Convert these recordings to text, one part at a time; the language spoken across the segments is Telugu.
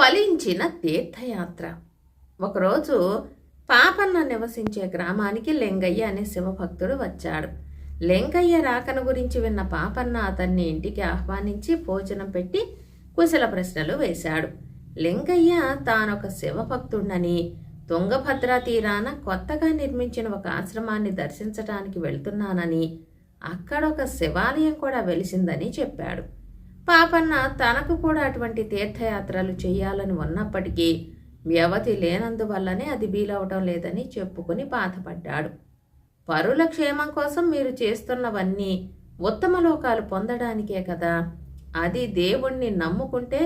ఫలించిన తీర్థయాత్ర. ఒకరోజు పాపన్న నివసించే గ్రామానికి లింగయ్య అనే శివభక్తుడు వచ్చాడు. లింగయ్య రాకను గురించి విన్న పాపన్న అతన్ని ఇంటికి ఆహ్వానించి భోజనం పెట్టి కుశల ప్రశ్నలు వేశాడు. లింగయ్య తానొక శివభక్తుడని తుంగభద్రా తీరాన కొత్తగా నిర్మించిన ఒక ఆశ్రమాన్ని దర్శించటానికి వెళ్తున్నానని అక్కడ ఒక శివాలయం కూడా వెలిసిందని చెప్పాడు. పాపన్న తనకు కూడా అటువంటి తీర్థయాత్రలు చేయాలని ఉన్నప్పటికీ వ్యవధి లేనందువల్లనే అది బీలవటం లేదని చెప్పుకుని బాధపడ్డాడు. పరుల క్షేమం కోసం మీరు చేస్తున్నవన్నీ ఉత్తమ లోకాలు పొందడానికే కదా. అది దేవుణ్ణి నమ్ముకుంటే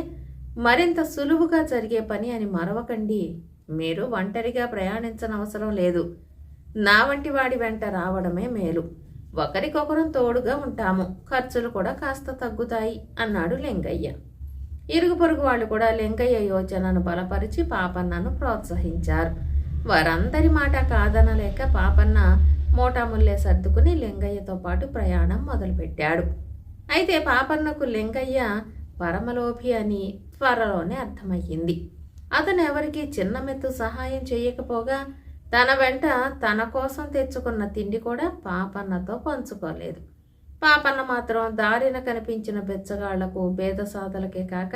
మరింత సులువుగా జరిగే పని అని మరవకండి. మీరు ఒంటరిగా ప్రయాణించనవసరం లేదు. నా వంటి వాడి వెంట రావడమే మేలు. ఒకరికొకరం తోడుగా ఉంటాము. ఖర్చులు కూడా కాస్త తగ్గుతాయి అన్నాడు లింగయ్య. ఇరుగు పొరుగు వాళ్ళు కూడా లింగయ్య యోచనను బలపరిచి పాపన్నను ప్రోత్సహించారు. వారందరి మాట కాదనలేక పాపన్న మోటాముల్లే సర్దుకుని లింగయ్యతో పాటు ప్రయాణం మొదలుపెట్టాడు. అయితే పాపన్నకు లింగయ్య పరమలోభి అని త్వరలోనే అర్థమయ్యింది. అతను ఎవరికి చిన్న మెత్తు సహాయం చేయకపోగా తన వెంట తన కోసం తెచ్చుకున్న తిండి కూడా పాపన్నతో పంచుకోలేదు. పాపన్న మాత్రం దారిన కనిపించిన బెచ్చగాళ్ళకు బేదసాదలకే కాక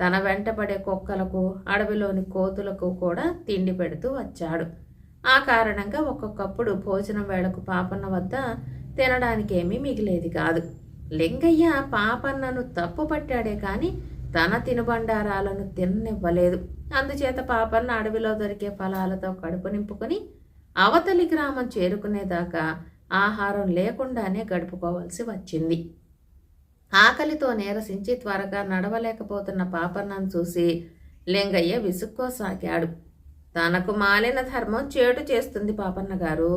తన వెంటపడే కుక్కలకు అడవిలోని కోతులకు కూడా తిండి పెడుతూ వచ్చాడు. ఆ కారణంగా ఒక్కొక్కప్పుడు భోజనం వేళకు పాపన్న వద్ద తినడానికి ఏమీ మిగిలేది కాదు. లింగయ్య పాపన్నను తప్పు పట్టాడే కానీ తన తినుబండారాలను తిననివ్వలేదు. అందుచేత పాపన్న అడవిలో దొరికే ఫలాలతో కడుపు నింపుకొని అవతలి గ్రామం చేరుకునేదాకా ఆహారం లేకుండానే గడుపుకోవాల్సి వచ్చింది. ఆకలితో నీరసించి త్వరగా నడవలేకపోతున్న పాపన్నను చూసి లింగయ్య విసుక్కోసాగాడు. తనకు మాలిన ధర్మం చేటు చేస్తుంది పాపన్న గారు.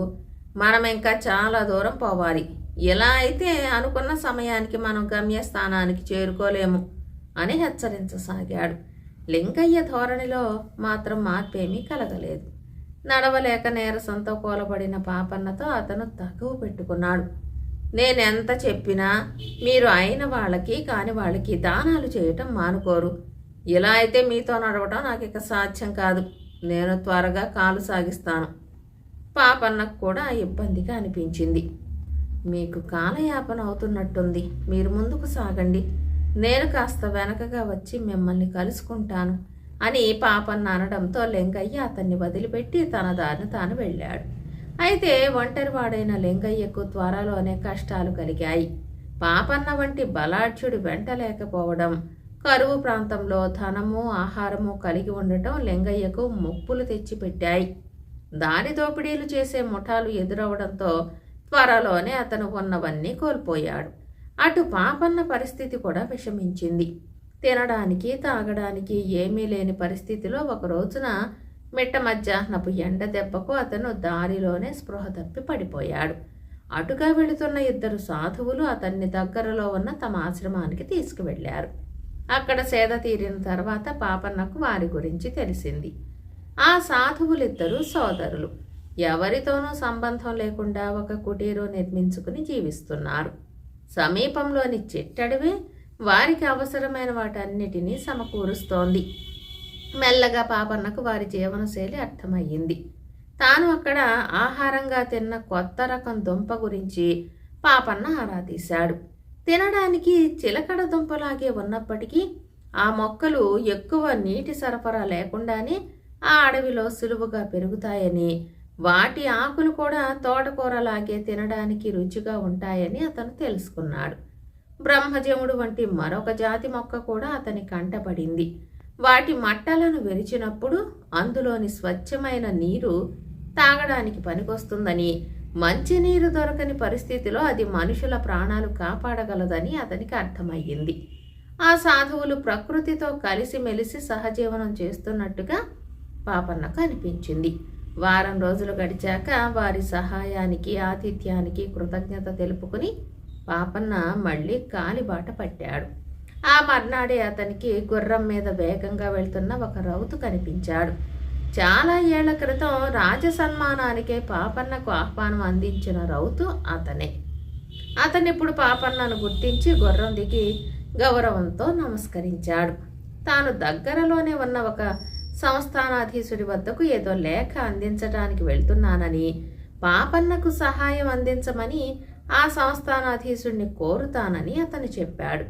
మనం ఇంకా చాలా దూరం పోవాలి. ఇలా అయితే అనుకున్న సమయానికి మనం గమ్యస్థానానికి చేరుకోలేము. అని హెచ్చరించసాగాడు. లింగయ్య ధోరణిలో మాత్రం మార్పేమీ కలగలేదు. నడవలేక నీరసంతో కూలబడిన పాపన్నతో అతను తగువ పెట్టుకున్నాడు. నేనెంత చెప్పినా మీరు అయిన వాళ్ళకి కాని వాళ్ళకి దానాలు చేయటం మానుకోరు. ఇలా అయితే మీతో నడవటం నాకు ఇక సాధ్యం కాదు. నేను త్వరగా కాలు సాగిస్తాను. పాపన్నకు కూడా ఇబ్బందిగా అనిపించింది. మీకు కాలయాపన అవుతున్నట్టుంది. మీరు ముందుకు సాగండి. నేను కాస్త వెనకగా వచ్చి మిమ్మల్ని కలుసుకుంటాను అని పాపన్న అనడంతో లింగయ్య అతన్ని వదిలిపెట్టి తన దారిని తాను వెళ్ళాడు. అయితే ఒంటరివాడైన లింగయ్యకు త్వరలోనే కష్టాలు కలిగాయి. పాపన్న వంటి బలాఢ్యుడు వెంట లేకపోవడం కరువు ప్రాంతంలో ధనము ఆహారము కలిగి ఉండటం లింగయ్యకు ముప్పులు తెచ్చిపెట్టాయి. దారి దోపిడీలు చేసే ముఠాలు ఎదురవడంతో త్వరలోనే అతను ఉన్నవన్నీ కోల్పోయాడు. అటు పాపన్న పరిస్థితి కూడా విషమించింది. తినడానికి తాగడానికి ఏమీ లేని పరిస్థితిలో ఒక రోజున మిట్ట మధ్యాహ్నపు ఎండ దెబ్బకు అతను దారిలోనే స్పృహ తప్పి పడిపోయాడు. అటుగా వెళుతున్న ఇద్దరు సాధువులు అతన్ని దగ్గరలో ఉన్న తమ ఆశ్రమానికి తీసుకువెళ్ళారు. అక్కడ సేద తీరిన తర్వాత పాపన్నకు వారి గురించి తెలిసింది. ఆ సాధువులిద్దరూ సోదరులు. ఎవరితోనూ సంబంధం లేకుండా ఒక కుటీరం నిర్మించుకుని జీవిస్తున్నారు. సమీపంలోని చెట్టడవి వారికి అవసరమైన వాటన్నిటినీ సమకూరుస్తోంది. మెల్లగా పాపన్నకు వారి జీవనశైలి అర్థమయ్యింది. తాను అక్కడ ఆహారంగా తిన్న కొత్త రకం దుంప గురించి పాపన్న ఆరా తీశాడు తినడానికి చిలకడ దుంపలాగే ఉన్నప్పటికీ ఆ మొక్కలు ఎక్కువ నీటి సరఫరా లేకుండానే ఆ అడవిలో సులువుగా పెరుగుతాయని వాటి ఆకులు కూడా తోటకూరలాగే తినడానికి రుచిగా ఉంటాయని అతను తెలుసుకున్నాడు. బ్రహ్మజముడు వంటి మరొక జాతి మొక్క కూడా అతని కంటపడింది. వాటి మట్టలను విరిచినప్పుడు అందులోని స్వచ్ఛమైన నీరు తాగడానికి పనికొస్తుందని మంచినీరు దొరకని పరిస్థితిలో అది మనుషుల ప్రాణాలు కాపాడగలదని అతనికి అర్థమయ్యింది. ఆ సాధువులు ప్రకృతితో కలిసిమెలిసి సహజీవనం చేస్తున్నట్టుగా పాపన్నకు అనిపించింది. వారం రోజులు గడిచాక వారి సహాయానికి ఆతిథ్యానికి కృతజ్ఞత తెలుపుకుని పాపన్న మళ్ళీ కాలిబాట పట్టాడు. ఆ మర్నాడే అతనికి గుర్రం మీద వేగంగా వెళ్తున్న ఒక రౌతు కనిపించాడు. చాలా ఏళ్ళ క్రితం రాజసన్మానానికే పాపన్నకు ఆహ్వానం అందించిన రౌతు అతనే. అతనిప్పుడు పాపన్నను గుర్తించి గుర్రం దిగి గౌరవంతో నమస్కరించాడు. తాను దగ్గరలోనే ఉన్న ఒక సంస్థానాధీశుడి వద్దకు ఏదో లేఖ అందించడానికి వెళ్తున్నానని పాపన్నకు సహాయం అందించమని ఆ సంస్థానాధీశుడిని కోరుతానని అతను చెప్పాడు.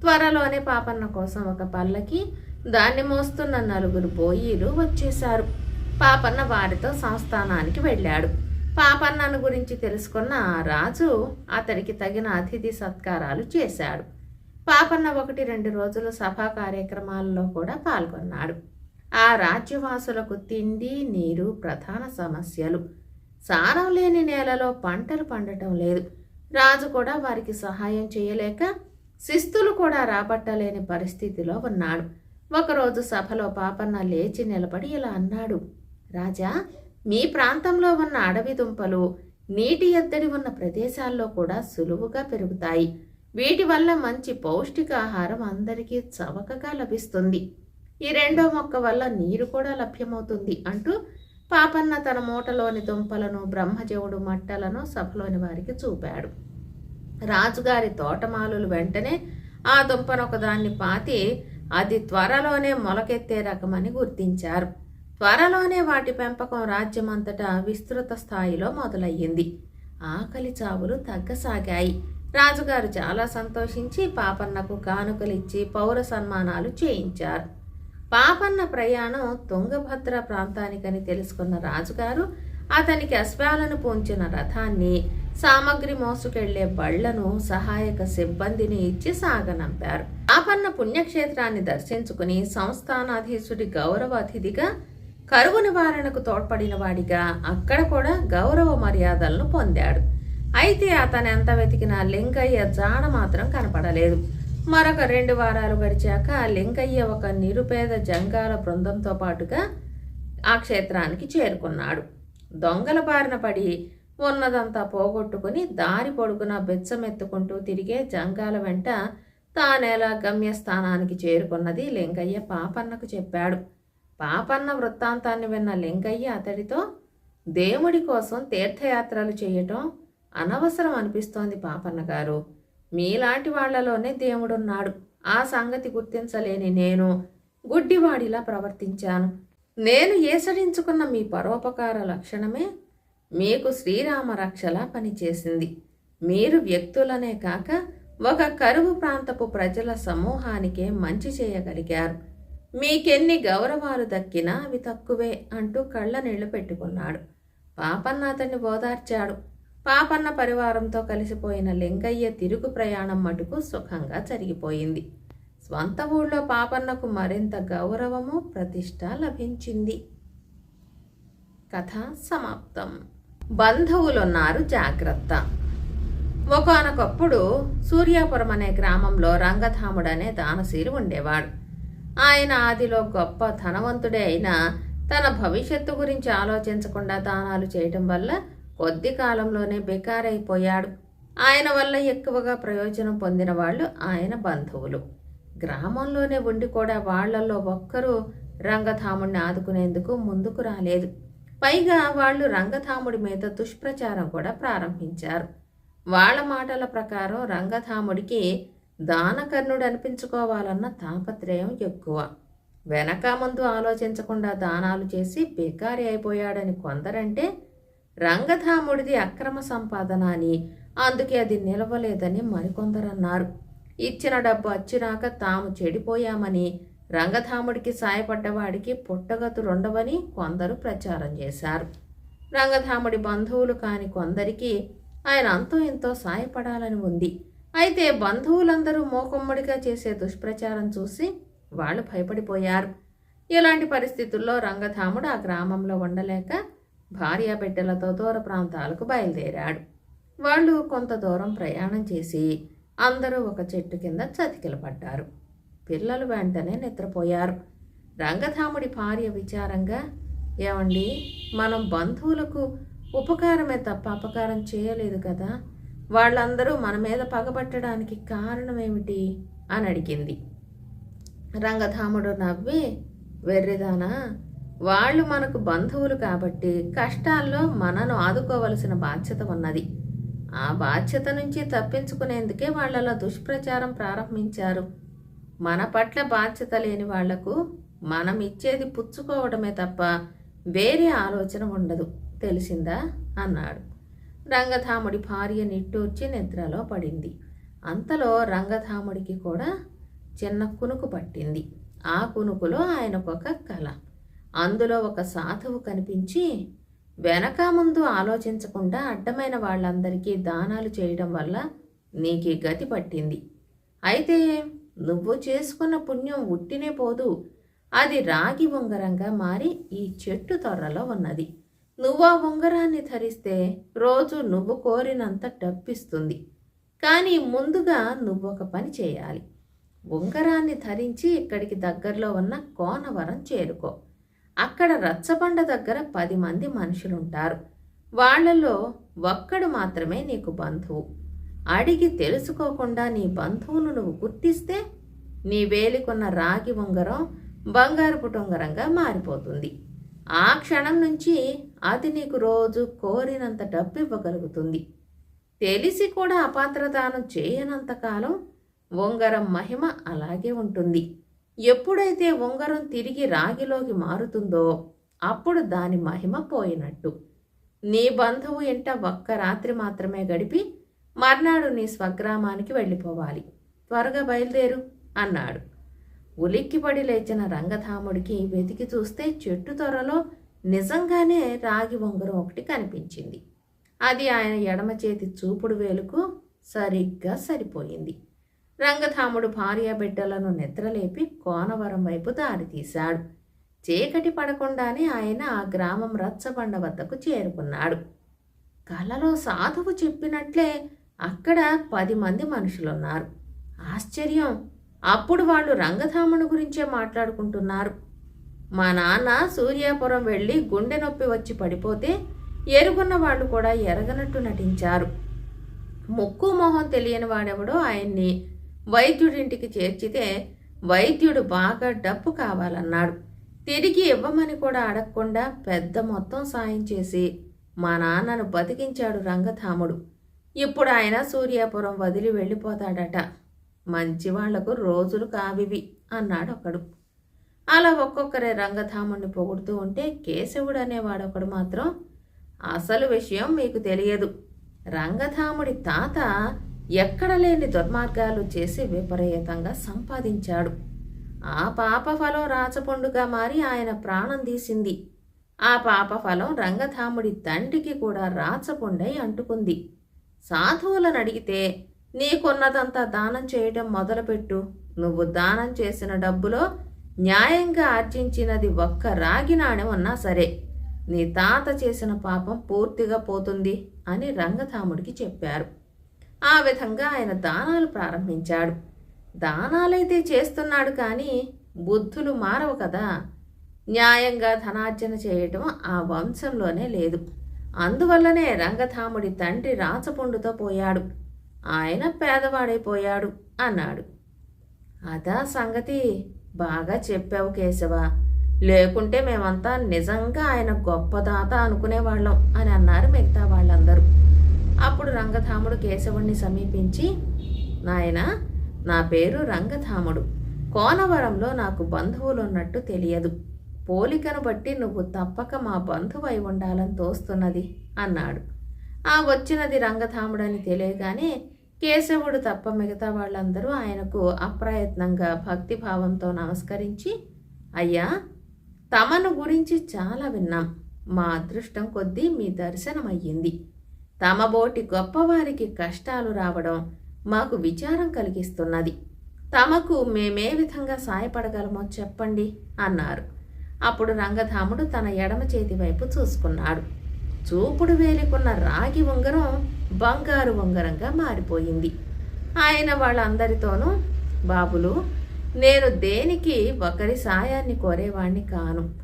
త్వరలోనే పాపన్న కోసం ఒక పల్లకి దాన్ని మోస్తున్న నలుగురు బోయీలు వచ్చేశారు. పాపన్న వారితో సంస్థానానికి వెళ్ళాడు. పాపన్నను గురించి తెలుసుకున్న ఆ రాజు అతడికి తగిన అతిథి సత్కారాలు చేశాడు. పాపన్న ఒకటి రెండు రోజుల సభా కార్యక్రమాల్లో కూడా పాల్గొన్నాడు. ఆ రాజ్యవాసులకు తిండి నీరు ప్రధాన సమస్యలు. సారం లేని నేలలో పంటలు పండటం లేదు. రాజు కూడా వారికి సహాయం చేయలేక శిస్తులు కూడా రాబట్టలేని పరిస్థితిలో ఉన్నాడు. ఒకరోజు సభలో పాపన్న లేచి నిలబడి ఇలా అన్నాడు. రాజా మీ ప్రాంతంలో ఉన్న అడవి దుంపలు నీటి ఎద్దడి ఉన్న ప్రదేశాల్లో కూడా సులువుగా పెరుగుతాయి. వీటి వల్ల మంచి పౌష్టికాహారం అందరికీ చవకగా లభిస్తుంది. ఈ రెండో మొక్క వల్ల నీరు కూడా లభ్యమవుతుంది అంటూ పాపన్న తన మూటలోని దుంపలను బ్రహ్మజేవుడు మట్టలను సభలోని వారికి చూపాడు. రాజుగారి తోటమాలులు వెంటనే ఆ దుంపను ఒకదాన్ని పాతి అది త్వరలోనే మొలకెత్తే రకమని గుర్తించారు. త్వరలోనే వాటి పెంపకం రాజ్యమంతటా విస్తృత స్థాయిలో మొదలయ్యింది. ఆకలి చావులు తగ్గసాగాయి. రాజుగారు చాలా సంతోషించి పాపన్నకు కానుకలిచ్చి పౌర సన్మానాలు చేయించారు. పాపన్న ప్రయాణం తుంగభద్ర ప్రాంతానికని తెలుసుకున్న రాజుగారు అతనికి అశ్వాలను పూంచిన రథాన్ని సామగ్రి మోసుకెళ్ళే బళ్ళను సహాయక సిబ్బందిని ఇచ్చి సాగనంపారు. పాపన్న పుణ్యక్షేత్రాన్ని దర్శించుకుని సంస్థానాధీశుడి గౌరవ అతిథిగా కరువు నివారణకు తోడ్పడిన వాడిగా అక్కడ కూడా గౌరవ మర్యాదలను పొందాడు. అయితే అతను ఎంత వెతికినా లింగయ్య జాడ మాత్రం కనపడలేదు. మరొక రెండు వారాలు గడిచాక లింగయ్య ఒక నిరుపేద జంగాల బృందంతో పాటుగా ఆ క్షేత్రానికి చేరుకున్నాడు. దొంగల బారిన పడి ఉన్నదంతా పోగొట్టుకుని దారి పొడుగున బెచ్చమెత్తుకుంటూ తిరిగే జంగాల వెంట తానేలా గమ్యస్థానానికి చేరుకున్నది లింగయ్య పాపన్నకు చెప్పాడు. పాపన్న వృత్తాంతాన్ని విన్న లింగయ్య అతడితో దేవుడి కోసం తీర్థయాత్రలు చేయటం అనవసరం అనిపిస్తోంది పాపన్న గారు మీలాంటి వాళ్ళలోనే దేవుడున్నాడు. ఆ సంగతి గుర్తించలేని నేను గుడ్డివాడిలా ప్రవర్తించాను. నేను ఏసడించుకున్న మీ పరోపకార లక్షణమే మీకు శ్రీరామ రక్షలా పనిచేసింది. మీరు వ్యక్తులనే కాక ఒక కరువు ప్రాంతపు ప్రజల సమూహానికే మంచి చేయగలిగారు. మీకెన్ని గౌరవాలు దక్కినా అవి తక్కువే అంటూ కళ్ళ నీళ్ళు పెట్టుకున్నాడు. పాపన్న అతన్ని ఓదార్చాడు. పాపన్న పరివారంతో కలిసిపోయిన లింగయ్య తిరుగు ప్రయాణం మటుకు సుఖంగా జరిగిపోయింది. స్వంత ఊళ్ళో పాపన్నకు మరింత గౌరవము ప్రతిష్ట లభించింది. కథ సమాప్తం. బంధువులున్నారు జాగ్రత్త. ఒకనొకప్పుడు సూర్యాపురం అనే గ్రామంలో రంగధాముడనే దానశీలు ఉండేవాడు. ఆయన ఆదిలో గొప్ప ధనవంతుడే అయినా తన భవిష్యత్తు గురించి ఆలోచించకుండా దానాలు చేయటం వల్ల కొద్ది కాలంలోనే బెకారైపోయాడు. ఆయన వల్ల ఎక్కువగా ప్రయోజనం పొందిన వాళ్ళు ఆయన బంధువులు. గ్రామంలోనే ఉండి కూడా వాళ్ళలో ఒక్కరూ రంగధాముడిని ఆదుకునేందుకు ముందుకు రాలేదు. పైగా వాళ్ళు రంగధాముడి మీద దుష్ప్రచారం కూడా ప్రారంభించారు. వాళ్ళ మాటల ప్రకారం రంగధాముడికి దానకర్ణుడు అనిపించుకోవాలన్న తాపత్రయం ఎక్కువ. వెనక ముందు ఆలోచించకుండా దానాలు చేసి బేకారి అయిపోయాడని కొందరంటే రంగధాముడిది అక్రమ సంపాదన అని అందుకే అది నిలవలేదని మరికొందరన్నారు. ఇచ్చిన డబ్బు అచ్చినాక తాము చెడిపోయామని రంగధాముడికి సాయపడ్డవాడికి పుట్టగతులుండవని కొందరు ప్రచారం చేశారు. రంగధాముడి బంధువులు కాని కొందరికి ఆయన అంతో ఎంతో సాయపడాలని ఉంది. అయితే బంధువులందరూ మోకమ్మడిగా చేసే దుష్ప్రచారం చూసి వాళ్ళు భయపడిపోయారు. ఇలాంటి పరిస్థితుల్లో రంగధాముడు ఆ గ్రామంలో ఉండలేక భార్య బిడ్డలతో దూర ప్రాంతాలకు బయలుదేరాడు. వాళ్ళు కొంత దూరం ప్రయాణం చేసి అందరూ ఒక చెట్టు కింద చతికిల పడ్డారు. పిల్లలు వెంటనే నిద్రపోయారు. రంగధాముడి భార్య విచారంగా ఏమండి మనం బంధువులకు ఉపకారమే తప్ప అపకారం చేయలేదు కదా. వాళ్ళందరూ మన మీద పగబట్టడానికి కారణం ఏమిటి? అని అడిగింది. రంగధాముడు నవ్వి వెర్రిదానా వాళ్ళు మనకు బంధువులు కాబట్టి కష్టాల్లో మనను ఆదుకోవలసిన బాధ్యత ఉన్నది. ఆ బాధ్యత నుంచి తప్పించుకునేందుకే వాళ్ళలా దుష్ప్రచారం ప్రారంభించారు. మన పట్ల బాధ్యత లేని వాళ్ళకు మనం ఇచ్చేది పుచ్చుకోవడమే తప్ప వేరే ఆలోచన ఉండదు. తెలిసిందా? అన్నాడు. రంగధాముడి భార్య నిట్టూర్చి నిద్రలో పడింది. అంతలో రంగధాముడికి కూడా చిన్న కునుకు పట్టింది. ఆ కునుకులో ఆయనకొక కళ అందులో ఒక సాధువు కనిపించి వెనక ముందు ఆలోచించకుండా అడ్డమైన వాళ్ళందరికీ దానాలు చేయడం వల్ల నీకు గతి పట్టింది. అయితే నువ్వు చేసుకున్న పుణ్యం ఉట్టినే పోదు. అది రాగి ఉంగరంగా మారి ఈ చెట్టు తొర్రలో ఉన్నది. నువ్వు ఆ ఉంగరాన్ని ధరిస్తే రోజు నువ్వు కోరినంత డబ్బిస్తుంది. కానీ ముందుగా నువ్వు ఒక పని చేయాలి. ఉంగరాన్ని ధరించి ఇక్కడికి దగ్గరలో ఉన్న కోనవరం చేరుకో. అక్కడ రచ్చబండ దగ్గర పది మంది మనుషులుంటారు. వాళ్ళలో ఒక్కడు మాత్రమే నీకు బంధువు. అడిగి తెలుసుకోకుండా నీ బంధువును నువ్వు గుర్తిస్తే నీ వేలికున్న రాగి ఉంగరం బంగారపు ఉంగరంగా మారిపోతుంది. ఆ క్షణం నుంచి అది నీకు రోజు కోరినంత డబ్బు ఇవ్వగలుగుతుంది తెలిసి కూడా అపాత్రదానం చేయనంతకాలం ఉంగరం మహిమ అలాగే ఉంటుంది. ఎప్పుడైతే ఉంగరం తిరిగి రాగిలోకి మారుతుందో అప్పుడు దాని మహిమ పోయినట్టు. నీ బంధువు ఇంట ఒక్క రాత్రి మాత్రమే గడిపి మర్నాడు నీ స్వగ్రామానికి వెళ్ళిపోవాలి. త్వరగా బయలుదేరు అన్నాడు. ఉలిక్కిపడి లేచిన రంగధాముడికి వెతికి చూస్తే చెట్టు త్వరలో నిజంగానే రాగి ఉంగరం ఒకటి కనిపించింది. అది ఆయన ఎడమ చేతి చూపుడు వేలుకు సరిగ్గా సరిపోయింది. రంగధాముడు భార్య బిడ్డలను నిద్రలేపి కోనవరం వైపు దారితీశాడు. చీకటి పడకుండానే ఆయన ఆ గ్రామం రచ్చబండ వద్దకు చేరుకున్నాడు. కలలో సాధువు చెప్పినట్లే అక్కడ పది మంది మనుషులున్నారు. ఆశ్చర్యం! అప్పుడు వాళ్ళు రంగధాముని గురించే మాట్లాడుకుంటున్నారు. మా నాన్న సూర్యాపురం వెళ్ళి గుండె నొప్పి వచ్చి పడిపోతే ఎరుగున్న వాళ్ళు కూడా ఎరగనట్టు నటించారు. ముక్కు మొహం తెలియని వాడెవడో ఆయన్ని వైద్యుడింటికి చేర్చితే వైద్యుడు బాగా డబ్బు కావాలన్నాడు. తిరిగి ఇవ్వమని కూడా అడగకుండా పెద్ద మొత్తం సాయం చేసి మా నాన్నను బతికించాడు రంగధాముడు. ఇప్పుడు ఆయన సూర్యాపురం వదిలి వెళ్ళిపోతాడట. మంచివాళ్ళకు రోజులు కావివి అన్నాడు ఒకడు. అలా ఒక్కొక్కరే రంగధాముడిని పొగుడుతూ ఉంటే కేశవుడు అనేవాడొకడు మాత్రం అసలు విషయం మీకు తెలియదు. రంగధాముడి తాత ఎక్కడలేని దుర్మార్గాలు చేసి విపరీతంగా సంపాదించాడు. ఆ పాప ఫలం రాచపండుగా మారి ఆయన ప్రాణం తీసింది. ఆ పాపఫలం రంగధాముడి తండ్రికి కూడా రాచపుండై అంటుకుంది. సాధువులను అడిగితే నీకున్నదంతా దానం చేయడం మొదలుపెట్టు. నువ్వు దానం చేసిన డబ్బులో న్యాయంగా ఆర్జించినది ఒక్క రాగి నాణ్యం ఉన్నా సరే నీ తాత చేసిన పాపం పూర్తిగా పోతుంది అని రంగధాముడికి చెప్పారు. ఆ విధంగా ఆయన దానాలు ప్రారంభించాడు. దానాలైతే చేస్తున్నాడు కానీ బుద్ధులు మారవు కదా. న్యాయంగా ధనార్జన చేయటం ఆ వంశంలోనే లేదు. అందువల్లనే రంగధాముడి తండ్రి రాచపుండుతో పోయాడు. ఆయన పేదవాడైపోయాడు అన్నాడు. అదా సంగతి. బాగా చెప్పావు కేశవ. లేకుంటే మేమంతా నిజంగా ఆయన గొప్పదాత అనుకునేవాళ్ళం అని అన్నారు మిగతా వాళ్ళందరూ. అప్పుడు రంగధాముడు కేశవుణ్ణి సమీపించి నాయన నా పేరు రంగధాముడు. కోనవరంలో నాకు బంధువులు ఉన్నట్టు తెలియదు. పోలికను బట్టి నువ్వు తప్పక మా బంధువై ఉండాలని తోస్తున్నది అన్నాడు. ఆ వచ్చినది రంగధాముడని తెలియగానే కేశవుడు తప్ప మిగతా వాళ్ళందరూ ఆయనకు అప్రయత్నంగా భక్తిభావంతో నమస్కరించి అయ్యా తమను గురించి చాలా విన్నాం. మా అదృష్టం కొద్దీ మీ దర్శనమయ్యింది. తమబోటి గొప్పవారికి కష్టాలు రావడం మాకు విచారం కలిగిస్తున్నది. తమకు మేమే విధంగా సాయపడగలమో చెప్పండి అన్నారు. అప్పుడు రంగధాముడు తన ఎడమ చేతి వైపు చూసుకున్నాడు. చూపుడు వేలికున్న రాగి ఉంగరం బంగారు ఉంగరంగా మారిపోయింది. ఆయన వాళ్ళందరితోనూ బాబులు నేను దేనికి ఒకరి సాయాన్ని కోరేవాణ్ణి కాను.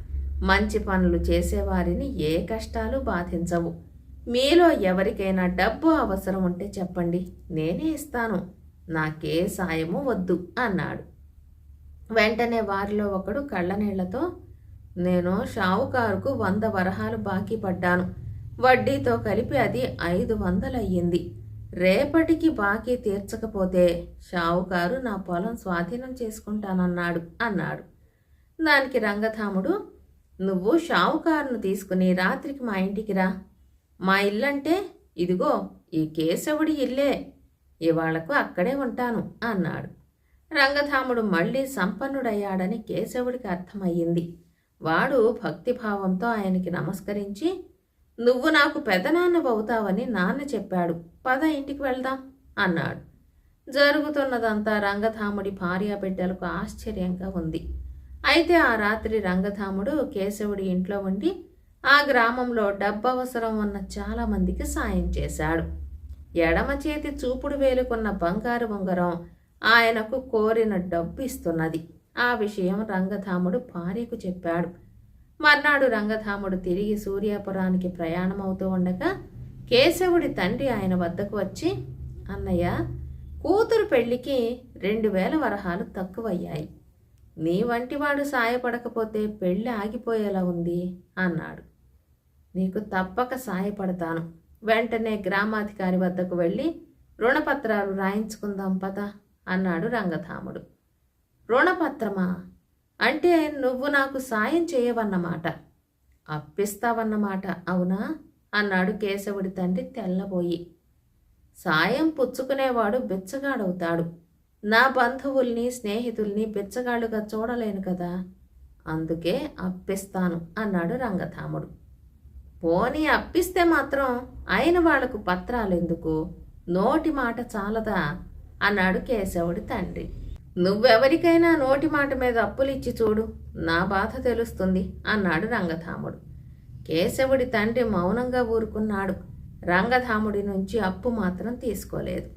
మంచి పనులు చేసేవారిని ఏ కష్టాలు బాధించవు. మీలో ఎవరికైనా డబ్బు అవసరం ఉంటే చెప్పండి. నేనే ఇస్తాను. నాకే సాయము వద్దు అన్నాడు. వెంటనే వారిలో ఒకడు కళ్ళనీళ్ళతో నేను షావుకారుకు వంద వరహాలు బాకీ పడ్డాను. వడ్డీతో కలిపి అది ఐదు వందలయ్యింది. రేపటికి బాకీ తీర్చకపోతే షావుకారు నా పొలం స్వాధీనం చేసుకుంటానన్నాడు అన్నాడు. దానికి రంగధాముడు నువ్వు షావుకారును తీసుకుని రాత్రికి మా ఇంటికి రా. మా ఇల్లంటే ఇదిగో ఈ కేశవుడి ఇల్లే. ఇవాళకు అక్కడే ఉంటాను అన్నాడు. రంగధాముడు మళ్ళీ సంపన్నుడయ్యాడని కేశవుడికి అర్థమయ్యింది. వాడు భక్తిభావంతో ఆయనకి నమస్కరించి నువ్వు నాకు పెదనాన్నవవుతావని నాన్న చెప్పాడు. పద ఇంటికి వెళ్దాం అన్నాడు. జరుగుతున్నదంతా రంగధాముడి భార్య బిడ్డలకు ఆశ్చర్యంగా ఉంది. అయితే ఆ రాత్రి రంగధాముడు కేశవుడి ఇంట్లో ఉండి ఆ గ్రామంలో డబ్బు అవసరం ఉన్న చాలామందికి సాయం చేశాడు. ఎడమ చేతి చూపుడు వేలుకున్న బంగారు ఉంగరం ఆయనకు కోరిన డబ్బు ఇస్తున్నది ఆ విషయం రంగధాముడు భార్యకు చెప్పాడు. మర్నాడు రంగధాముడు తిరిగి సూర్యాపురానికి ప్రయాణమవుతూ ఉండగా కేశవుడి తండ్రి ఆయన వద్దకు వచ్చి అన్నయ్య కూతురు పెళ్ళికి రెండు వేల వరహాలు తక్కువయ్యాయి. నీ వంటివాడు సాయపడకపోతే పెళ్ళి ఆగిపోయేలా ఉంది అన్నాడు. నీకు తప్పక సాయపడతాను. వెంటనే గ్రామాధికారి వద్దకు వెళ్ళి రుణపత్రాలు రాయించుకుందాం పద అన్నాడు రంగధాముడు. రుణపత్రమా? అంటే నువ్వు నాకు సాయం చేయవన్నమాట. అప్పిస్తావన్నమాట అవునా? అన్నాడు కేశవుడి తండ్రి తెల్లబోయి. సాయం పుచ్చుకునేవాడు బిచ్చగాడవుతాడు. నా బంధువుల్ని స్నేహితుల్ని బిచ్చగాళ్ళుగా చూడలేను కదా? అందుకే అప్పిస్తాను అన్నాడు రంగధాముడు. పోనీ అప్పిస్తే మాత్రం అయిన వాళ్ళకు పత్రాలెందుకు? నోటి మాట చాలదా? అన్నాడు కేశవుడి తండ్రి. నువ్వెవరికైనా నోటి మాట మీద అప్పులిచ్చి చూడు నా బాధ తెలుస్తుంది అన్నాడు రంగధాముడు. కేశవుడి తండ్రి మౌనంగా ఊరుకున్నాడు. రంగధాముడి నుంచి అప్పు మాత్రం తీసుకోలేదు.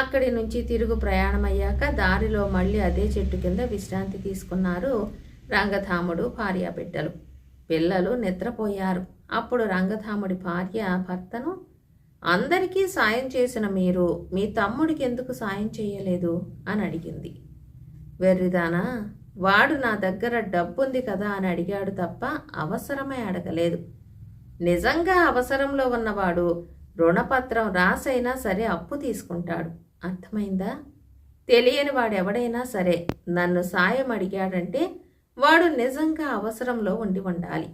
అక్కడి నుంచి తిరుగు ప్రయాణమయ్యాక దారిలో మళ్ళీ అదే చెట్టు కింద విశ్రాంతి తీసుకున్నారు రంగధాముడు భార్యాబిడ్డలు. పిల్లలు నిద్రపోయారు. అప్పుడు రంగధాముడి భార్య భర్తను అందరికీ సాయం చేసిన మీరు మీ తమ్ముడికి ఎందుకు సాయం చేయలేదు? అని అడిగింది. వెర్రిదానా వాడు నా దగ్గర డబ్బుంది కదా? అని అడిగాడు తప్ప అవసరమే అడగలేదు. నిజంగా అవసరంలో ఉన్నవాడు రుణపత్రం రాసైనా సరే అప్పు తీసుకుంటాడు. అర్థమైందా? తెలియని వాడెవడైనా సరే నన్ను సాయం అడిగాడంటే వాడు నిజంగా అవసరంలో ఉండి ఉండాలి.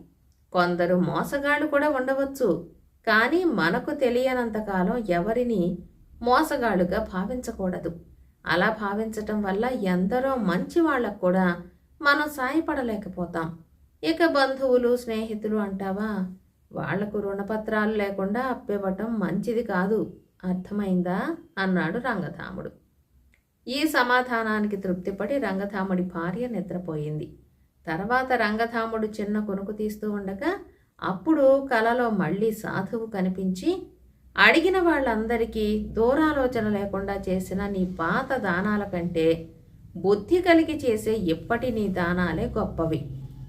కొందరు మోసగాళ్ళు కూడా ఉండవచ్చు. కానీ మనకు తెలియనంతకాలం ఎవరిని మోసగాళ్ళుగా భావించకూడదు. అలా భావించటం వల్ల ఎందరో మంచి వాళ్ళకు కూడా మనం సాయపడలేకపోతాం. ఇక బంధువులు స్నేహితులు అంటావా? వాళ్ళకు రుణపత్రాలు లేకుండా అప్పివ్వటం మంచిది కాదు. అర్థమైందా? అన్నాడు రంగధాముడు. ఈ సమాధానానికి తృప్తిపడి రంగధాముడి భార్య నిద్రపోయింది. తర్వాత రంగధాముడు చిన్న కొనుకు తీస్తూ ఉండగా అప్పుడు కలలో మళ్ళీ సాధువు కనిపించి అడిగిన వాళ్ళందరికీ దూరాలోచన లేకుండా చేసిన నీ పాత దానాల కంటే బుద్ధి కలిగి చేసే ఇప్పటి నీ దానాలే గొప్పవి.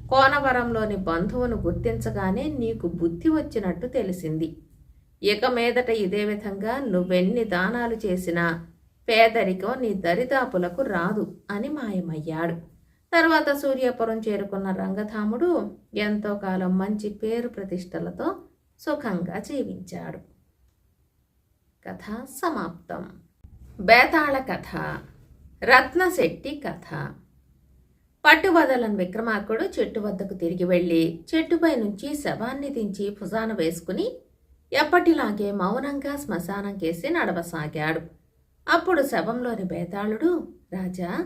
కోనవరంలోని బంధువును గుర్తించగానే నీకు బుద్ధి వచ్చినట్టు తెలిసింది. ఇక మీదట ఇదే విధంగా నువ్వెన్ని దానాలు చేసినా పేదరికం నీ దరిదాపులకు రాదు అని మాయమయ్యాడు. తర్వాత సూర్యాపురం చేరుకున్న రంగధాముడు ఎంతో కాలం మంచి పేరు ప్రతిష్టలతో సుఖంగా జీవించాడు. కథ సమాప్తం. బేతాళ కథ రత్నశెట్టి కథ. పట్టువదలని విక్రమార్కుడు చెట్టు వద్దకు తిరిగి వెళ్ళి చెట్టుపై నుంచి శవాన్ని దించి భుజాన వేసుకుని ఎప్పటిలాగే మౌనంగా శ్మశానం కేసి నడవసాగాడు. అప్పుడు శవంలోని బేతాళుడు రాజా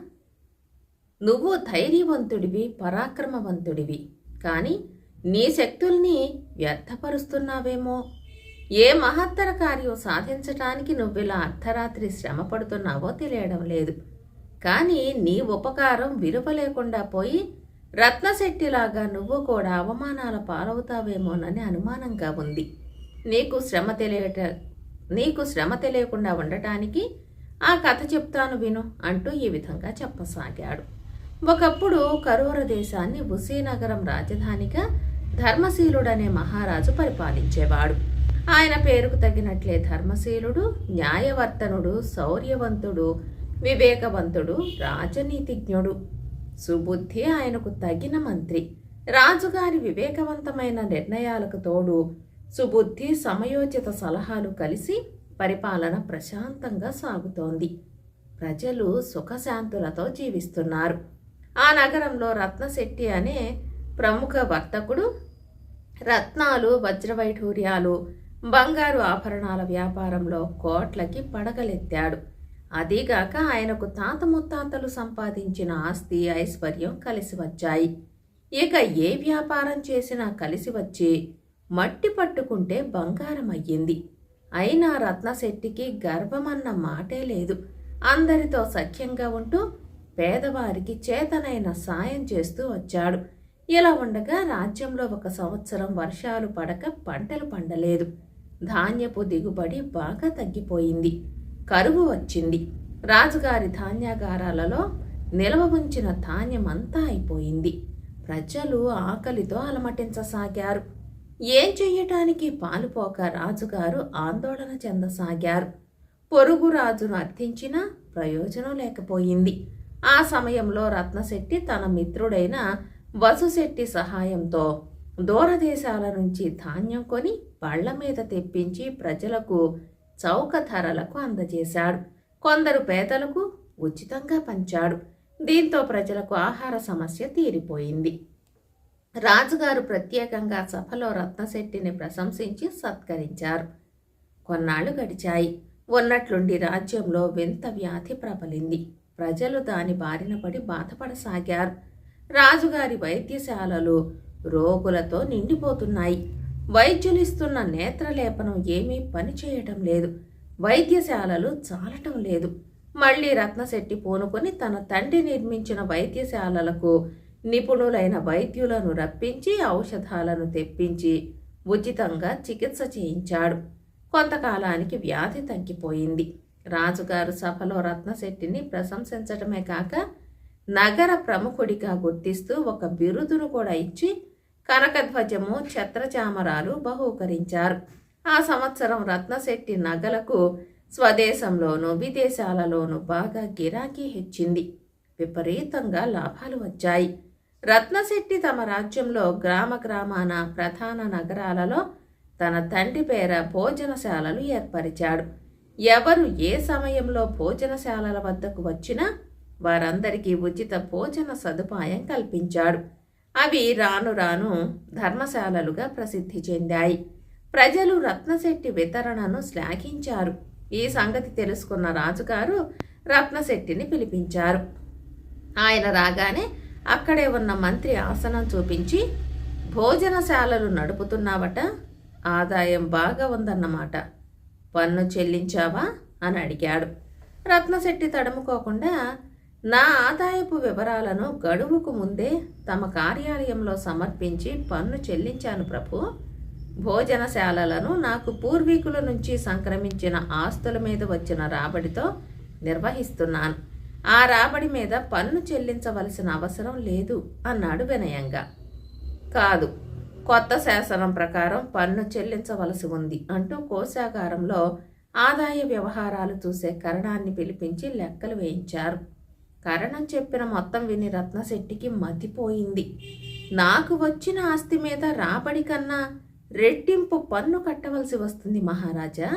నువ్వు ధైర్యవంతుడివి పరాక్రమవంతుడివి. కానీ నీ శక్తుల్ని వ్యర్థపరుస్తున్నావేమో? ఏ మహత్తర కార్యం సాధించటానికి నువ్విలా అర్ధరాత్రి శ్రమ పడుతున్నావో తెలియడం లేదు. కానీ నీ ఉపకారం విలువ లేకుండా పోయి రత్నశెట్టిలాగా నువ్వు కూడా అవమానాల పాలవుతావేమోనని అనుమానంగా ఉంది. నీకు శ్రమ తెలియట నీకు శ్రమ తెలియకుండా ఉండటానికి ఆ కథ చెప్తాను విను అంటూ ఈ విధంగా చెప్పసాగాడు. ఒకప్పుడు కరోర దేశాన్ని ఉసీనగరం రాజధానిగా ధర్మశీలుడనే మహారాజు పరిపాలించేవాడు. ఆయన పేరుకు తగినట్లే ధర్మశీలుడు న్యాయవర్తనుడు శౌర్యవంతుడు వివేకవంతుడు రాజనీతిజ్ఞుడు. సుబుద్ధి ఆయనకు తగిన మంత్రి. రాజుగారి వివేకవంతమైన నిర్ణయాలకు తోడు సుబుద్ధి సమయోచిత సలహాలు కలిసి పరిపాలన ప్రశాంతంగా సాగుతోంది. ప్రజలు సుఖశాంతులతో జీవిస్తున్నారు. ఆ నగరంలో రత్నశెట్టి అనే ప్రముఖ వర్తకుడు రత్నాలు వజ్రవైఢూర్యాలు బంగారు ఆభరణాల వ్యాపారంలో కోట్లకి పడగలెత్తాడు అదీగాక ఆయనకు తాత ముత్తాతలు సంపాదించిన ఆస్తి ఐశ్వర్యం కలిసి వచ్చాయి. ఇక ఏ వ్యాపారం చేసినా కలిసి వచ్చి మట్టి పట్టుకుంటే బంగారం అయ్యింది అయినా రత్నశెట్టికి గర్వమన్న మాటే లేదు. అందరితో సఖ్యంగా ఉంటూ పేదవారికి చేతనైన సాయం చేస్తూ వచ్చాడు. ఇలా ఉండగా రాజ్యంలో ఒక సంవత్సరం వర్షాలు పడక పంటలు పండలేదు. ధాన్యపు దిగుబడి బాగా తగ్గిపోయింది. కరువు వచ్చింది. రాజుగారి ధాన్యాగారాలలో నిల్వ ఉంచిన ధాన్యమంతా అయిపోయింది. ప్రజలు ఆకలితో అలమటించసాగారు. ఏం చెయ్యటానికి పాలుపోక రాజుగారు ఆందోళన చెందసాగారు. పొరుగు రాజును అర్థించినా ప్రయోజనం లేకపోయింది. ఆ సమయంలో రత్నశెట్టి తన మిత్రుడైన వసుశెట్టి సహాయంతో దూరదేశాల నుంచి ధాన్యం కొని బళ్ళ మీద తెప్పించి ప్రజలకు చౌక ధరలకు అందజేశాడు. కొందరు పేదలకు ఉచితంగా పంచాడు. దీంతో ప్రజలకు ఆహార సమస్య తీరిపోయింది. రాజుగారు ప్రత్యేకంగా సభలో రత్నశెట్టిని ప్రశంసించి సత్కరించారు. కొన్నాళ్ళు గడిచాయి. ఉన్నట్లుండి రాజ్యంలో వింత వ్యాధి ప్రబలింది. ప్రజలు దాని బారిన పడి బాధపడసాగారు. రాజుగారి వైద్యశాలలు రోగులతో నిండిపోతున్నాయి. వైద్యులిస్తున్న నేత్రలేపనం ఏమీ పనిచేయటం లేదు. వైద్యశాలలు చాలటం లేదు. మళ్ళీ రత్నశెట్టి పూనుకొని తన తండ్రి నిర్మించిన వైద్యశాలలకు నిపుణులైన వైద్యులను రప్పించి ఔషధాలను తెప్పించి ఉచితంగా చికిత్స చేయించాడు. కొంతకాలానికి వ్యాధి తగ్గిపోయింది. రాజుగారు సభలో రత్నశెట్టిని ప్రశంసించడమే కాక నగర ప్రముఖుడిగా గుర్తిస్తూ ఒక బిరుదును కూడా ఇచ్చి కనకధ్వజము ఛత్రచామరాలు బహూకరించారు. ఆ సంవత్సరం రత్నశెట్టి నగలకు స్వదేశంలోనూ విదేశాలలోనూ బాగా గిరాకీ హెచ్చింది. విపరీతంగా లాభాలు వచ్చాయి. రత్నశెట్టి తమ రాజ్యంలో గ్రామ గ్రామాన ప్రధాన నగరాలలో తన తండ్రి పేర భోజనశాలలు ఏర్పరిచాడు. ఎవరు ఏ సమయంలో భోజనశాలల వద్దకు వచ్చినా వారందరికీ ఉచిత భోజన సదుపాయం కల్పించాడు. అవి రాను రాను ధర్మశాలలుగా ప్రసిద్ధి చెందాయి. ప్రజలు రత్నశెట్టి వితరణను శ్లాఘించారు. ఈ సంగతి తెలుసుకున్న రాజుగారు రత్నశెట్టిని పిలిపించారు. ఆయన రాగానే అక్కడే ఉన్న మంత్రి ఆసనం చూపించి భోజనశాలలు నడుపుతున్నావట ఆదాయం బాగా ఉందన్నమాట. పన్ను చెల్లించావా అని అడిగాడు. రత్నశెట్టి తడుముకోకుండా నా ఆదాయపు వివరాలను గడువుకు ముందే తమ కార్యాలయంలో సమర్పించి పన్ను చెల్లించాను ప్రభు. భోజనశాలలను నాకు పూర్వీకుల నుంచి సంక్రమించిన ఆస్తుల మీద వచ్చిన రాబడితో నిర్వహిస్తున్నాను. ఆ రాబడి మీద పన్ను చెల్లించవలసిన అవసరం లేదు అన్నాడు వినయంగా. కాదు కొత్త శాసనం ప్రకారం పన్ను చెల్లించవలసి ఉంది అంటూ కోశాగారంలో ఆదాయ వ్యవహారాలు చూసే కరణాన్ని పిలిపించి లెక్కలు వేయించారు. కరణం చెప్పిన మొత్తం విని రత్నశెట్టికి మతిపోయింది. నాకు వచ్చిన ఆస్తి మీద రాబడి కన్నా రెట్టింపు పన్ను కట్టవలసి వస్తుంది మహారాజా.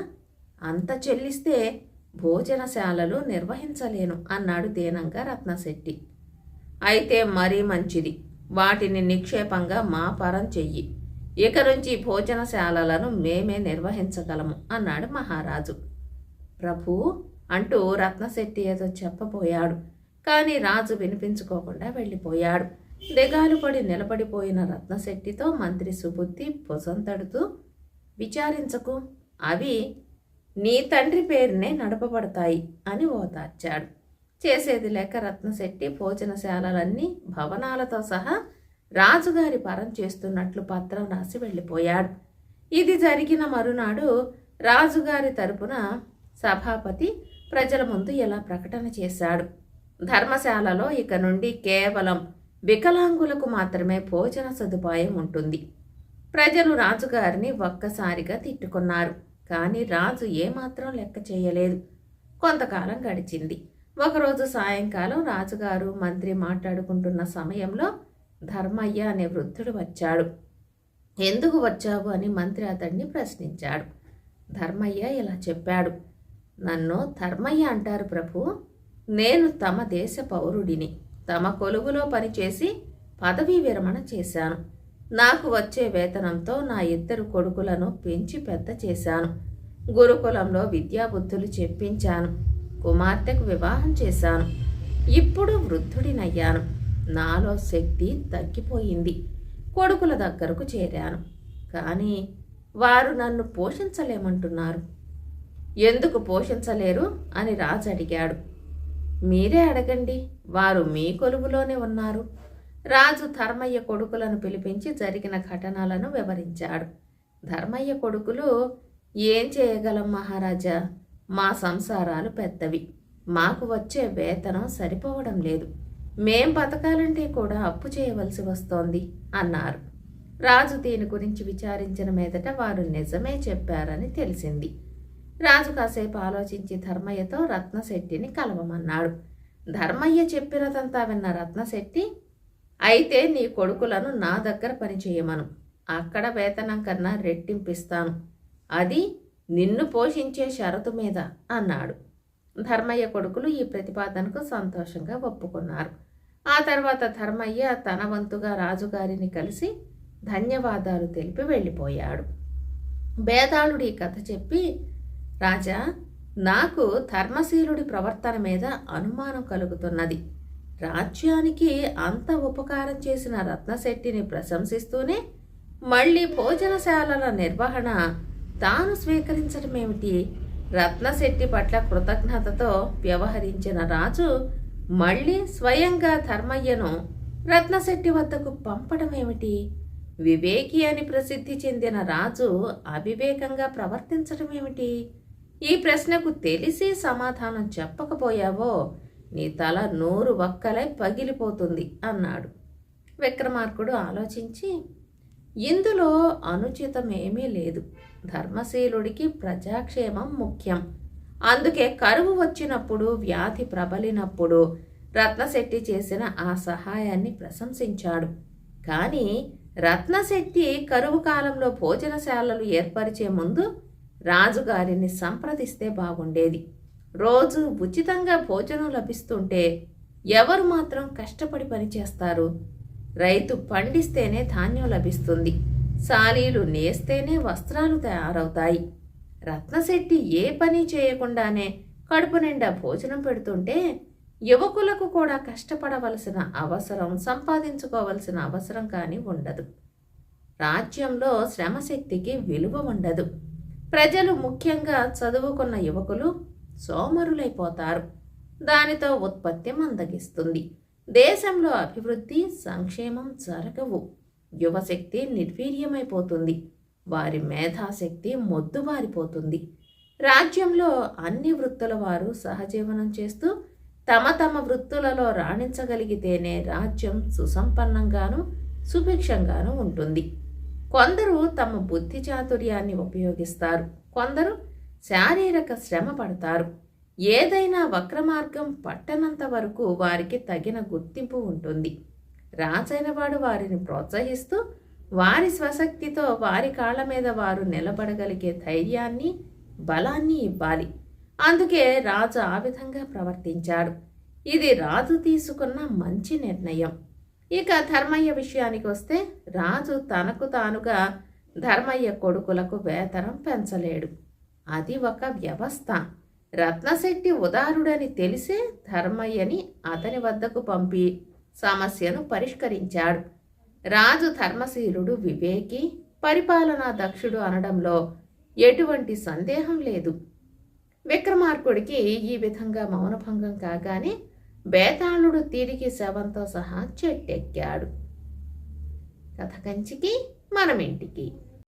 అంత చెల్లిస్తే భోజనశాలలు నిర్వహించలేను అన్నాడు దీనంగా రత్నశెట్టి. అయితే మరీ మంచిది. వాటిని నిక్షేపంగా మా పరం చెయ్యి. ఇక నుంచి భోజనశాలలను మేమే నిర్వహించగలము అన్నాడు మహారాజు. ప్రభు! అంటూ రత్నశెట్టి ఏదో చెప్పబోయాడు. కానీ రాజు వినిపించుకోకుండా వెళ్ళిపోయాడు. దిగాలు పడి నిలబడిపోయిన రత్నశెట్టితో మంత్రి సుబుద్ధి భుజంతడుతూ విచారించకు అవి నీ తండ్రి పేరునే నడపబడతాయి అని ఓదార్చాడు. చేసేది లేక రత్నశెట్టి భోజనశాలలన్నీ భవనాలతో సహా రాజుగారి పరం చేస్తున్నట్లు పత్రం రాసి వెళ్ళిపోయాడు. ఇది జరిగిన మరునాడు రాజుగారి తరపున సభాపతి ప్రజల ముందు ఇలా ప్రకటన చేశాడు. ధర్మశాలలో ఇక నుండి కేవలం వికలాంగులకు మాత్రమే భోజన సదుపాయం ఉంటుంది. ప్రజలు రాజుగారిని ఒక్కసారిగా తిట్టుకున్నారు. కానీ రాజు ఏమాత్రం లెక్క చేయలేదు. కొంతకాలం గడిచింది. ఒకరోజు సాయంకాలం రాజుగారు మంత్రి మాట్లాడుకుంటున్న సమయంలో ధర్మయ్య అనే వృద్ధుడు వచ్చాడు. ఎందుకు వచ్చావు? అని మంత్రి అతడిని ప్రశ్నించాడు. ధర్మయ్య ఇలా చెప్పాడు. నన్ను ధర్మయ్య అంటారు ప్రభు. నేను తమ దేశ పౌరుడిని. తమ కొలువులో పనిచేసి పదవీ విరమణ చేశాను. నాకు వచ్చే వేతనంతో నా ఇద్దరు కొడుకులను పెంచి పెద్ద చేశాను. గురుకులంలో విద్యాబుద్ధులు చెప్పించాను. కుమార్తెకు వివాహం చేశాను. ఇప్పుడు వృద్ధుడినయ్యాను. నాలో శక్తి తగ్గిపోయింది. కొడుకుల దగ్గరకు చేరాను. కానీ వారు నన్ను పోషించలేమంటున్నారు. ఎందుకు పోషించలేరు? అని రాజు అడిగాడు. మీరే అడగండి. వారు మీ కొలువులోనే ఉన్నారు. రాజు ధర్మయ్య కొడుకులను పిలిపించి జరిగిన ఘటనలను వివరించాడు. ధర్మయ్య కొడుకులు ఏం చేయగలం మహారాజా? మా సంసారాలు పెద్దవి. మాకు వచ్చే వేతనం సరిపోవడం లేదు. మేం బతకాలంటే కూడా అప్పు చేయవలసి వస్తోంది అన్నారు. రాజు దీని గురించి విచారించిన మీదట వారు నిజమే చెప్పారని తెలిసింది. రాజు కాసేపు ఆలోచించి ధర్మయ్యతో రత్నశెట్టిని కలవమన్నాడు. ధర్మయ్య చెప్పినదంతా విన్న రత్నశెట్టి అయితే నీ కొడుకులను నా దగ్గర పనిచేయమను. అక్కడ వేతనం కన్నా రెట్టింపిస్తాను. అది నిన్ను పోషించే షరతు మీద అన్నాడు. ధర్మయ్య కొడుకులు ఈ ప్రతిపాదనకు సంతోషంగా ఒప్పుకున్నారు. ఆ తర్వాత ధర్మయ్య తన వంతుగా రాజుగారిని కలిసి ధన్యవాదాలు తెలిపి వెళ్ళిపోయాడు. బేదాళుడి కథ చెప్పి రాజా నాకు ధర్మశీలుడి ప్రవర్తన మీద అనుమానం కలుగుతున్నది. రాజ్యానికి అంత ఉపకారం చేసిన రత్నశెట్టిని ప్రశంసిస్తూనే మళ్ళీ భోజనశాలల నిర్వహణ తాను స్వీకరించడమేమిటి రత్నశెట్టి పట్ల కృతజ్ఞతతో వ్యవహరించిన రాజు మళ్ళీ స్వయంగా ధర్మయ్యను రత్నశెట్టి వద్దకు పంపడమేమిటి వివేకి అని ప్రసిద్ధి చెందిన రాజు అవివేకంగా ప్రవర్తించడమేమిటి ఈ ప్రశ్నకు తెలిసి సమాధానం చెప్పకపోయావో నీ తల నోరు వక్కలై పగిలిపోతుంది అన్నాడు. విక్రమార్కుడు ఆలోచించి ఇందులో అనుచితమేమీ లేదు. ధర్మశీలుడికి ప్రజాక్షేమం ముఖ్యం. అందుకే కరువు వచ్చినప్పుడు వ్యాధి ప్రబలినప్పుడు రత్నశెట్టి చేసిన ఆ సహాయాన్ని ప్రశంసించాడు. కానీ రత్నశెట్టి కరువు కాలంలో భోజనశాలలు ఏర్పరిచే ముందు రాజుగారిని సంప్రదిస్తే బాగుండేది. రోజు ఉచితంగా భోజనం లభిస్తుంటే ఎవరు మాత్రం కష్టపడి పనిచేస్తారు? రైతు పండిస్తేనే ధాన్యం లభిస్తుంది. సాలీలు నేస్తేనే వస్త్రాలు తయారవుతాయి. రత్నశెట్టి ఏ పని చేయకుండానే కడుపు నిండా భోజనం పెడుతుంటే యువకులకు కూడా కష్టపడవలసిన అవసరం సంపాదించుకోవలసిన అవసరం కానీ ఉండదు. రాజ్యంలో శ్రమశక్తికి విలువ ఉండదు. ప్రజలు ముఖ్యంగా చదువుకున్న యువకులు సోమరులైపోతారు. దానితో ఉత్పత్తి మందగిస్తుంది. దేశంలో అభివృద్ధి సంక్షేమం జరగవు. యువశక్తి నిర్వీర్యమైపోతుంది. వారి మేధాశక్తి మొద్దుబారిపోతుంది. రాజ్యంలో అన్ని వృత్తుల వారు సహజీవనం చేస్తూ తమ తమ వృత్తులలో రాణించగలిగితేనే రాజ్యం సుసంపన్నంగాను సుభిక్షంగాను ఉంటుంది. కొందరు తమ బుద్ధి చాతుర్యాన్ని ఉపయోగిస్తారు. కొందరు శారీరక శ్రమ పడతారు. ఏదైనా వక్రమార్గం పట్టనంత వరకు వారికి తగిన గుర్తింపు ఉంటుంది. రాజైనవాడు వారిని ప్రోత్సహిస్తూ వారి స్వశక్తితో వారి కాళ్ళ మీద వారు నిలబడగలిగే ధైర్యాన్ని బలాన్ని ఇవ్వాలి. అందుకే రాజు ఆ విధంగా ప్రవర్తించాడు. ఇది రాజు తీసుకున్న మంచి నిర్ణయం. ఇక ధర్మయ్య విషయానికి వస్తే రాజు తనకు తానుగా ధర్మయ్య కొడుకులకు వేతనం పెంచలేడు. అది ఒక వ్యవస్థ. రత్నశెట్టి ఉదారుడని తెలిసే ధర్మయ్యని అతని వద్దకు పంపి సమస్యను పరిష్కరించాడు. రాజు ధర్మశీలుడు వివేకి పరిపాలనా దక్షుడు అనడంలో ఎటువంటి సందేహం లేదు. విక్రమార్కుడికి ఈ విధంగా మౌనభంగం కాగానే బేతాళుడు తిరిగి శవంతో సహా చెట్టెక్కాడు. కథ కంచికి మనమింటికి.